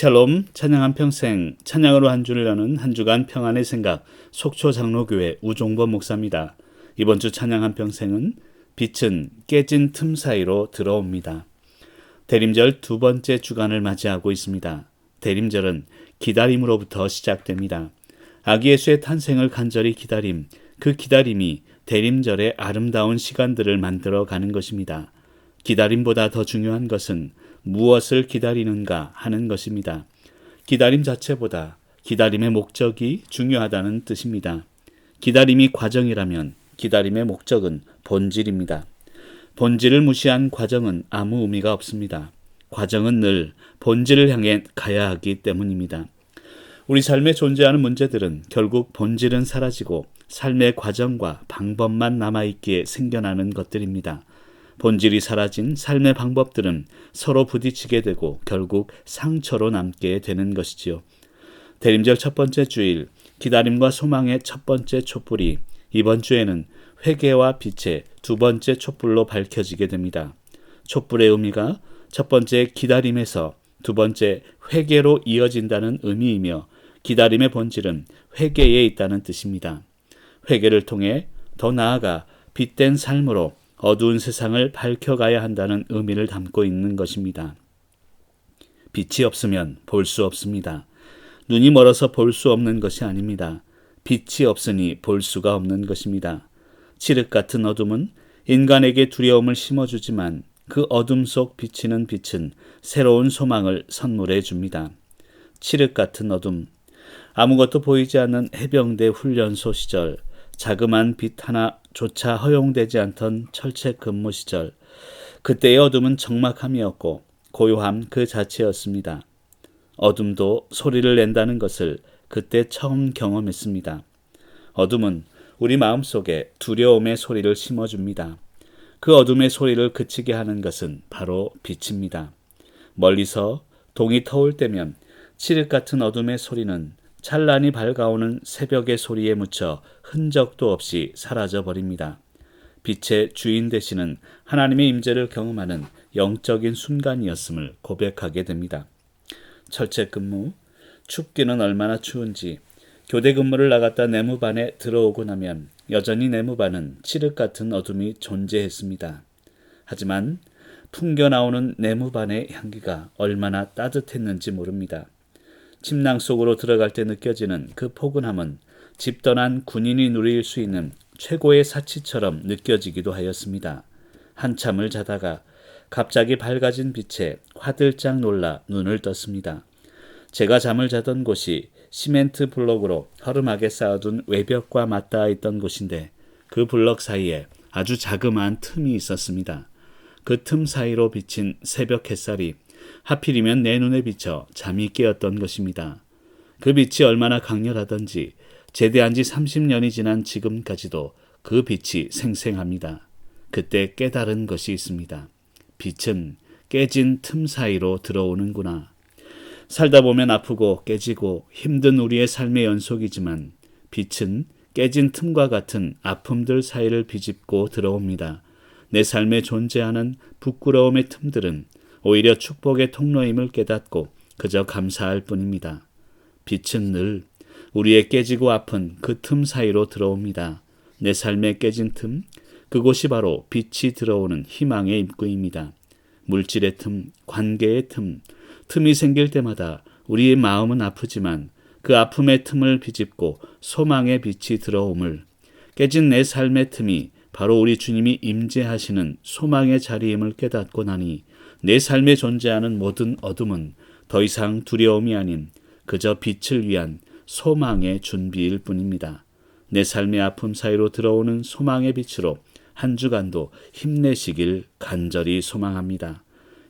샬롬 찬양 한 평생 찬양으로 한 주를 여는 한 주간 평안의 생각 속초 장로교회 우종범 목사입니다. 이번 주 찬양 한 평생은 빛은 깨진 틈 사이로 들어옵니다. 대림절 두 번째 주간을 맞이하고 있습니다. 대림절은 기다림으로부터 시작됩니다. 아기 예수의 탄생을 간절히 기다림, 그 기다림이 대림절의 아름다운 시간들을 만들어 가는 것입니다. 기다림보다 더 중요한 것은 무엇을 기다리는가 하는 것입니다. 기다림 자체보다 기다림의 목적이 중요하다는 뜻입니다. 기다림이 과정이라면 기다림의 목적은 본질입니다. 본질을 무시한 과정은 아무 의미가 없습니다. 과정은 늘 본질을 향해 가야 하기 때문입니다. 우리 삶에 존재하는 문제들은 결국 본질은 사라지고 삶의 과정과 방법만 남아있기에 생겨나는 것들입니다. 본질이 사라진 삶의 방법들은 서로 부딪히게 되고 결국 상처로 남게 되는 것이지요. 대림절 첫 번째 주일, 기다림과 소망의 첫 번째 촛불이 이번 주에는 회개와 빛의 두 번째 촛불로 밝혀지게 됩니다. 촛불의 의미가 첫 번째 기다림에서 두 번째 회개로 이어진다는 의미이며 기다림의 본질은 회개에 있다는 뜻입니다. 회개를 통해 더 나아가 빛된 삶으로 어두운 세상을 밝혀가야 한다는 의미를 담고 있는 것입니다. 빛이 없으면 볼 수 없습니다. 눈이 멀어서 볼 수 없는 것이 아닙니다. 빛이 없으니 볼 수가 없는 것입니다. 칠흑 같은 어둠은 인간에게 두려움을 심어주지만 그 어둠 속 비치는 빛은 새로운 소망을 선물해 줍니다. 칠흑 같은 어둠, 아무것도 보이지 않는 해병대 훈련소 시절, 자그만 빛 하나 조차 허용되지 않던 철책 근무 시절 그때의 어둠은 적막함이었고 고요함 그 자체였습니다. 어둠도 소리를 낸다는 것을 그때 처음 경험했습니다. 어둠은 우리 마음속에 두려움의 소리를 심어줍니다. 그 어둠의 소리를 그치게 하는 것은 바로 빛입니다. 멀리서 동이 터올 때면 칠흑 같은 어둠의 소리는 찬란히 밝아오는 새벽의 소리에 묻혀 흔적도 없이 사라져 버립니다. 빛의 주인 되시는 하나님의 임재를 경험하는 영적인 순간이었음을 고백하게 됩니다. 철책 근무, 춥기는 얼마나 추운지 교대 근무를 나갔다 내무반에 들어오고 나면 여전히 내무반은 칠흑 같은 어둠이 존재했습니다. 하지만 풍겨 나오는 내무반의 향기가 얼마나 따뜻했는지 모릅니다. 침낭 속으로 들어갈 때 느껴지는 그 포근함은 집 떠난 군인이 누릴 수 있는 최고의 사치처럼 느껴지기도 하였습니다. 한참을 자다가 갑자기 밝아진 빛에 화들짝 놀라 눈을 떴습니다. 제가 잠을 자던 곳이 시멘트 블록으로 허름하게 쌓아둔 외벽과 맞닿아 있던 곳인데 그 블럭 사이에 아주 자그마한 틈이 있었습니다. 그 틈 사이로 비친 새벽 햇살이 하필이면 내 눈에 비쳐 잠이 깨었던 것입니다. 그 빛이 얼마나 강렬하던지 제대한 지 30년이 지난 지금까지도 그 빛이 생생합니다. 그때 깨달은 것이 있습니다. 빛은 깨진 틈 사이로 들어오는구나. 살다 보면 아프고 깨지고 힘든 우리의 삶의 연속이지만 빛은 깨진 틈과 같은 아픔들 사이를 비집고 들어옵니다. 내 삶에 존재하는 부끄러움의 틈들은 오히려 축복의 통로임을 깨닫고 그저 감사할 뿐입니다. 빛은 늘 우리의 깨지고 아픈 그 틈 사이로 들어옵니다. 내 삶에 깨진 틈, 그곳이 바로 빛이 들어오는 희망의 입구입니다. 물질의 틈, 관계의 틈, 틈이 생길 때마다 우리의 마음은 아프지만 그 아픔의 틈을 비집고 소망의 빛이 들어옴을 깨진 내 삶의 틈이 바로 우리 주님이 임재하시는 소망의 자리임을 깨닫고 나니 내 삶에 존재하는 모든 어둠은 더 이상 두려움이 아닌 그저 빛을 위한 소망의 준비일 뿐입니다. 내 삶의 아픔 사이로 들어오는 소망의 빛으로 한 주간도 힘내시길 간절히 소망합니다.